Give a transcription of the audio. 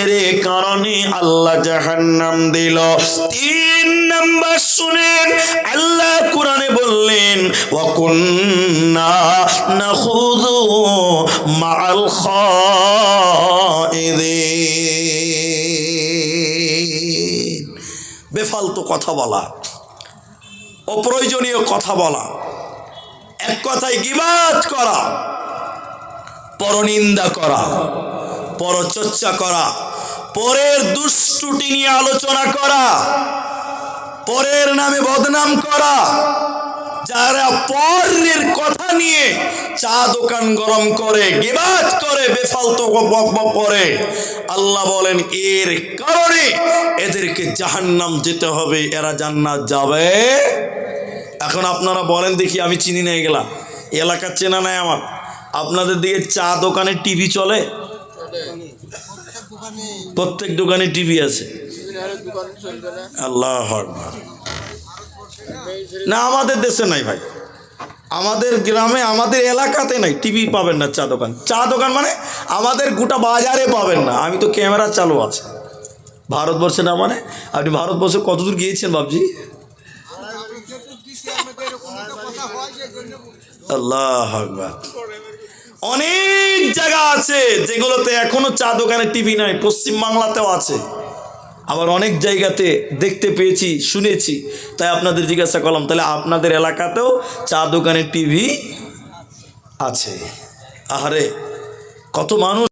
এর কারণে আল্লাহ জাহান্নাম দিল। তিন নাম্বার শুনেন আল্লাহ কোরআনে বললেন ওয়াকুন্না নাখুযু মাআল খাইদিন বেফালতু কথা বলা, অপ্রয়োজনীয় কথা বলা, এক কথায় গিবাদ করা, পরনিন্দা করা, পরচর্চা করা পরের দুষ্টুটি নিয়ে আলোচনা করা, পরের নামে বদনাম করা, যারা পরের কথা নিয়ে চা দোকান গরম করে গিবাদ করে, বেফালতু করে, আল্লাহ বলেন, এর কারণে এদেরকে জাহান্নাম যেতে হবে, এরা জান্নাত যাবে। এখন আপনারা বলেন দেখি, আমি চিনি নিয়ে গেলাম এলাকা চেনা নাই আমার। আপনাদের দিকে চা দোকানে টিভি চলে? প্রত্যেক দোকানে টিভি আছে। আল্লাহ না, আমাদের দেশে নাই ভাই। আমাদের গ্রামে, আমাদের এলাকাতে নাই, টিভি পাবেন না, চা দোকান। চা দোকান মানে আমাদের গোটা বাজারে পাবেন না। আমি তো ক্যামেরা চালু আছে। ভারতবর্ষে না মানে? আপনি ভারতবর্ষে কতদূর গিয়েছেন বাবজি আল্লাহ। অনেক জায়গা আছে যেগুলোতে এখনও চা দোকানে টিভি নাই পশ্চিম বাংলাতেও আছে। আবার অনেক জায়গাতে দেখতে পেয়েছি, শুনেছি। তাই আপনাদের জিজ্ঞাসা করলাম, তাহলে আপনাদের এলাকাতেও চা দোকানে টিভি আছে? আহারে, কত মানুষ